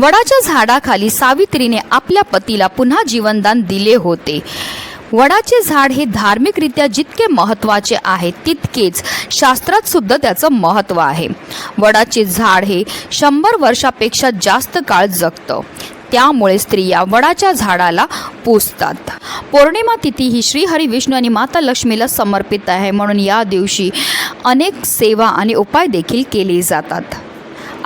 वडाच्या झाडाखाली सावित्रीने आपल्या पतीला पुन्हा जीवनदान दिले होते. वडाचे झाड हे धार्मिकरित्या जितके महत्त्वाचे आहे तितकेच शास्त्रात सुद्धा त्याचं महत्त्व आहे. वडाचे झाड हे शंभर वर्षापेक्षा जास्त काळ जगतं. त्यामुळे स्त्रिया वडाच्या झाडाला पूजतात पौर्णिमा तिथी ही श्रीहरी विष्णू आणि माता लक्ष्मीला समर्पित आहे म्हणून या दिवशी अनेक सेवा आणि उपाय देखील केले जातात.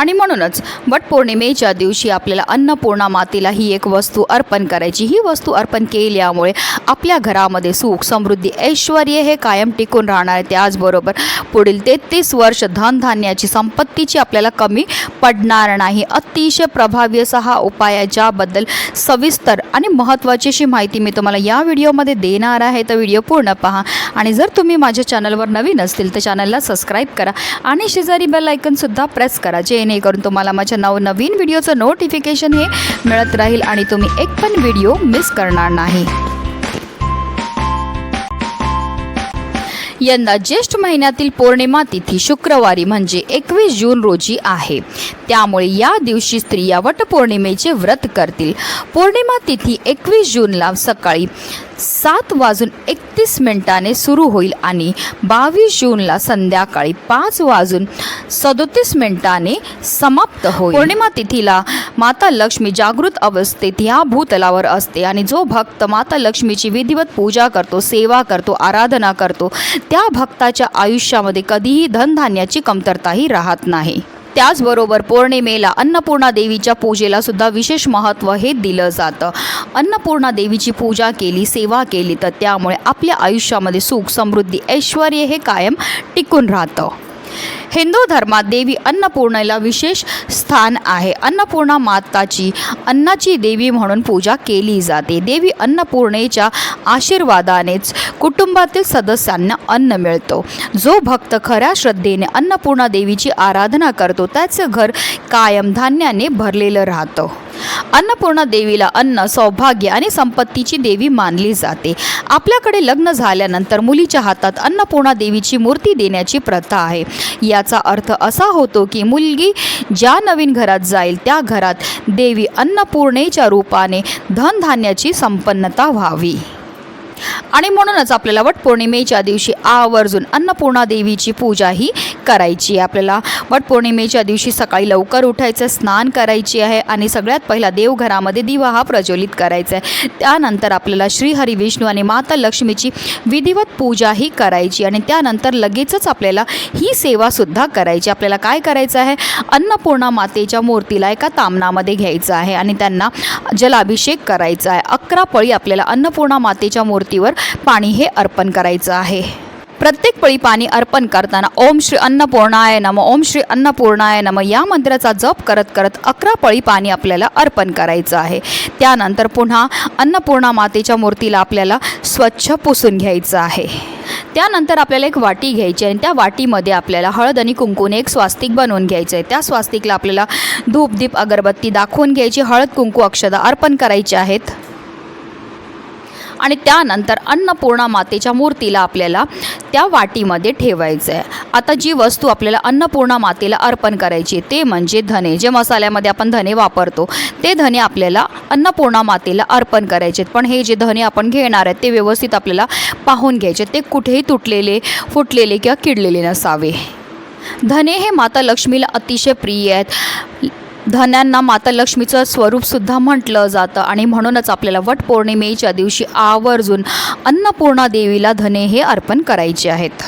आणि म्हणूनच वटपौर्णिमेच्या दिवशी आपल्याला अन्नपूर्णा मातेला ही एक वस्तू अर्पण करायची. ही वस्तू अर्पण केल्यामुळे आपल्या घरामध्ये सुख समृद्धी ऐश्वर हे कायम टिकून राहणार आहे. त्याचबरोबर पुढील तेहतीस वर्ष धनधान्याची संपत्तीची आपल्याला कमी पडणार नाही. अतिशय प्रभावी असा हा उपाय आहे ज्याबद्दल सविस्तर आणि महत्त्वाची अशी माहिती मी तुम्हाला या व्हिडिओमध्ये देणार आहे. तर व्हिडिओ पूर्ण पहा आणि जर तुम्ही माझ्या चॅनलवर नवीन असतील तर चॅनलला सबस्क्राईब करा आणि शेजारी बेल आयकनसुद्धा प्रेस करा जेणेकरून तुम्हाला माझ्या नवनवीन व्हिडिओचं नोटिफिकेशन हे मिळत राहील आणि तुम्ही एक पण व्हिडिओ मिस करणार नाही. यंदा ज्येष्ठ महिन्यातील पौर्णिमा तिथी शुक्रवारी म्हणजे एकवीस जून रोजी आहे. त्यामुळे या दिवशी स्त्रिया वटपौर्णिमेचे व्रत करतील. पौर्णिमा तिथी एकवीस जूनला सकाळी सात वाजून एकतीस मिनिटाने सुरू होईल आणि बावीस जूनला संध्याकाळी पाच वाजून सदोतीस मिनिटाने समाप्त होईल. पौर्णिमा तिथीला माता लक्ष्मी जागृत अवस्थेत ह्या भूतलावर असते आणि जो भक्त माता लक्ष्मीची विधिवत पूजा करतो सेवा करतो आराधना करतो त्या भक्ताच्या आयुष्यामध्ये कधीही धनधान्याची कमतरताही राहत नाही. त्याचबरोबर पौर्णिमेला अन्नपूर्णा देवीच्या पूजेला सुद्धा विशेष महत्त्व हे दिलं जातं. अन्नपूर्णा देवीची पूजा केली सेवा केली तर त्यामुळे आपल्या आयुष्यामध्ये सुख समृद्धी ऐश्वर हे कायम टिकून राहतं. हिंदू धर्मात देवी अन्नपूर्णेला विशेष स्थान आहे. अन्नपूर्णा माताची अन्नाची देवी म्हणून पूजा केली जाते. देवी अन्नपूर्णेच्या आशीर्वादानेच कुटुंबातील सदस्यांना अन्न मिळतो. जो भक्त खऱ्या श्रद्धेने अन्नपूर्णा देवीची आराधना करतो त्याचं घर कायम धान्याने भरलेलं राहतं. अन्नपूर्णा देवीला अन्न सौभाग्य आणि संपत्तीची देवी मानली जाते. आपल्याकडे लग्न झाल्यानंतर मुलीच्या हातात अन्नपूर्णा देवीची मूर्ती देण्याची प्रथा आहे. याचा अर्थ असा होतो की मुलगी ज्या नवीन घरात जाईल त्या घरात देवी अन्नपूर्णेच्या रूपाने धनधान्याची संपन्नता व्हावी. आणि म्हणूनच आपल्याला वटपौर्णिमेच्या दिवशी आवर्जून अन्नपूर्णा देवीची पूजा ही करायची आहे. आपल्याला वटपौर्णिमेच्या दिवशी सकाळी लवकर उठायचं स्नान करायची आहे आणि सगळ्यात पहिला देवघरामध्ये दिवा हा प्रज्वलित करायचा आहे. त्यानंतर आपल्याला श्रीहरी विष्णू आणि माता लक्ष्मीची विधिवत पूजा ही करायची आणि त्यानंतर लगेचच आपल्याला ही सेवासुद्धा करायची. आपल्याला काय करायचं आहे? अन्नपूर्णा मातेच्या मूर्तीला एका तामनामध्ये घ्यायचं आहे आणि त्यांना जलाभिषेक करायचा आहे. अकरा पळी आपल्याला अन्नपूर्णा मातेच्या मूर्तीवर पाणी हे अर्पण करायचं आहे. प्रत्येक पळी पाणी अर्पण करताना ओम श्री अन्नपूर्णाय नम ओम श्री अन्नपूर्णाय नम या मंत्राचा जप करत करत अकरा पळी पाणी आपल्याला अर्पण करायचं आहे. त्यानंतर पुन्हा अन्नपूर्णा मातेच्या मूर्तीला आपल्याला स्वच्छ पुसून घ्यायचं आहे. त्यानंतर आपल्याला एक वाटी घ्यायची आहे आणि त्या वाटीमध्ये आपल्याला हळद आणि कुंकूने एक स्वास्तिक बनवून घ्यायचं आहे. त्या स्वास्तिकला आपल्याला धूप दीप अगरबत्ती दाखवून घ्यायची हळद कुंकू अक्षदा अर्पण करायची आहेत. आणि त्यानंतर अन्नपूर्णा मातेच्या मूर्तीला आपल्याला त्या वाटीमध्ये ठेवायचं आहे आता जी वस्तू आपल्याला अन्नपूर्णा मातेला अर्पण करायची आहे, ते म्हणजे धने. जे मसाल्यामध्ये आपण धने वापरतो ते धने आपल्याला अन्नपूर्णा मातेला अर्पण करायचे आहेत. पण हे जे धने आपण घेणार आहेत ते व्यवस्थित आपल्याला पाहून घ्यायचे ते कुठेही तुटलेले फुटलेले किंवा किडलेले नसावे. धने हे माता लक्ष्मीला अतिशय प्रिय आहेत. धन्यांना माता लक्ष्मीचं स्वरूपसुद्धा म्हटलं जातं. आणि म्हणूनच आपल्याला वटपौर्णिमेच्या दिवशी आवर्जून अन्नपूर्णा देवीला धने हे अर्पण करायचे आहेत.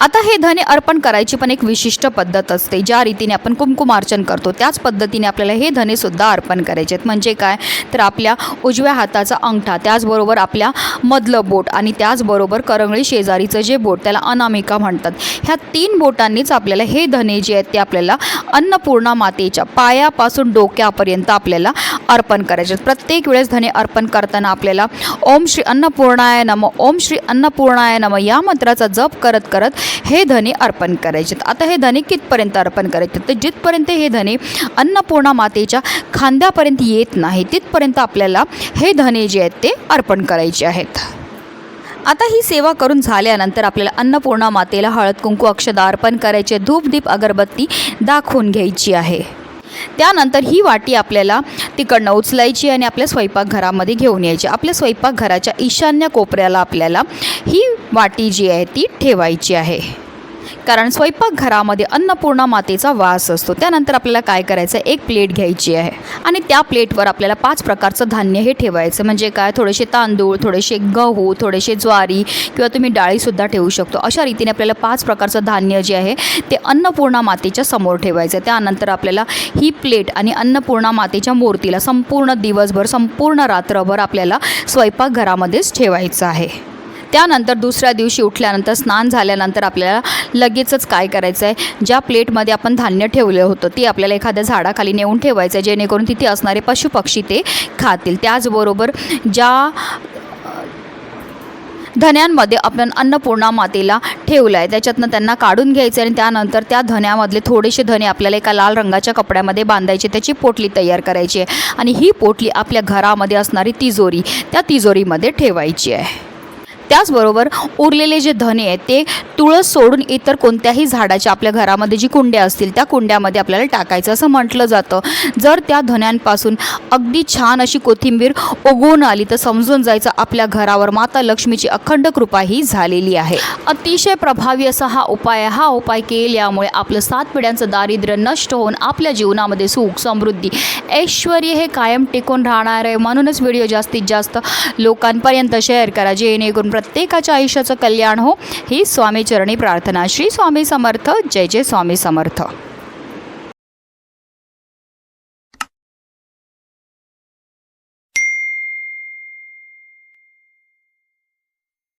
आता हे धने अर्पण करायची पण एक विशिष्ट पद्धत असते. ज्या रीतीने आपण कुंकुमार्चन करतो त्याच पद्धतीने आपल्याला हे धनेसुद्धा अर्पण करायचे आहेत. म्हणजे काय? तर आपल्या उजव्या हाताचा अंगठा त्याचबरोबर आपल्या मधलं बोट आणि त्याचबरोबर करंगळी शेजारीचं जे बोट त्याला अनामिका म्हणतात. ह्या तीन बोटांनीच आपल्याला हे धने जे आहेत ते आपल्याला अन्नपूर्णा मातेच्या पायापासून डोक्यापर्यंत आपल्याला अर्पण करायचे आहेत. प्रत्येक वेळेस धने अर्पण करताना आपल्याला ओम श्री अन्नपूर्णाय नम ओम श्री अन्नपूर्णाय नम या मंत्राचा जप करत करत हे धने अर्पण करायचे आता हे धने कितपर्यंत अर्पण करायचे तर जिथपर्यंत हे धने अन्नपूर्णा मातेच्या खांद्यापर्यंत येत नाही तिथपर्यंत आपल्याला हे धने जे आहेत ते अर्पण करायचे आहेत. आता ही सेवा करून झाल्यानंतर आपल्याला अन्नपूर्णा मातेला हळद कुंकू अक्षदा अर्पण करायचे. धूप दीप अगरबत्ती दाखवून घ्यायची आहे. त्यानंतर ही वाटी आपल्याला तिकडनं उचलायची आणि आपल्या स्वयंपाकघरामध्ये घेऊन यायची. आपल्या स्वयंपाकघराच्या ईशान्य कोपऱ्याला आपल्याला ही वाटी जी आहे ती ठेवायची आहे. कारण स्वयंपाकघरामध्ये अन्नपूर्णा मातेचा वास असतो. त्यानंतर आपल्याला काय करायचं? एक प्लेट घ्यायची आहे. आणि त्या प्लेटवर आपल्याला पाच प्रकारचं धान्य हे ठेवायचं. म्हणजे काय? थोडेसे तांदूळ थोडेसे गहू थोडेसे ज्वारी किंवा तुम्ही डाळीसुद्धा ठेवू शकतो. अशा रीतीने आपल्याला पाच प्रकारचं धान्य जे आहे ते अन्नपूर्णा मातेच्या समोर ठेवायचं. त्यानंतर आपल्याला ही प्लेट आणि अन्नपूर्णा मातेच्या मूर्तीला संपूर्ण दिवसभर संपूर्ण रात्रभर आपल्याला स्वयंपाकघरामध्येच ठेवायचं आहे. त्यानंतर दुसऱ्या दिवशी उठल्यानंतर स्नान झाल्यानंतर आपल्याला लगेचच काय करायचं आहे ज्या प्लेटमध्ये आपण धान्य ठेवलं होतं ती आपल्याला एखाद्या झाडाखाली नेऊन ठेवायचं आहे जेणेकरून तिथे असणारे पशुपक्षी ते खातील. त्याचबरोबर ज्या धन्यांमध्ये आपण अन्नपूर्णा मातेला ठेवलं आहे त्याच्यातनं त्यांना काढून घ्यायचं आणि त्यानंतर त्या धन्यामधले थोडेसे धने आपल्याला एका लाल रंगाच्या कपड्यामध्ये बांधायचे त्याची पोटली तयार करायची आहे. आणि ही पोटली आपल्या घरामध्ये असणारी तिजोरी त्या तिजोरीमध्ये ठेवायची आहे. त्याचबरोबर उरलेले जे धने आहेत ते तुळस सोडून इतर कोणत्याही झाडाच्या आपल्या घरामध्ये जी कुंड्या असतील त्या कुंड्यामध्ये आपल्याला टाकायचं असं म्हटलं जातं. जर त्या धन्यांपासून अगदी छान अशी कोथिंबीर उगवून आली तर समजून जायचं आपल्या घरावर माता लक्ष्मीची अखंड कृपा ही झालेली आहे. अतिशय प्रभावी असा हा उपाय आहे. हा उपाय केल्यामुळे आपलं सात पिढ्यांचं दारिद्र्य नष्ट होऊन आपल्या जीवनामध्ये सुख समृद्धी ऐश्वर हे कायम टिकून राहणार आहे. म्हणूनच व्हिडिओ जास्तीत जास्त लोकांपर्यंत शेअर करा. जेणेकरून प्रत्येकाच्या आयुष्याचं कल्याण हो. ही स्वामीचरणी प्रार्थना. श्री स्वामी समर्थ. जय जय स्वामी समर्थ.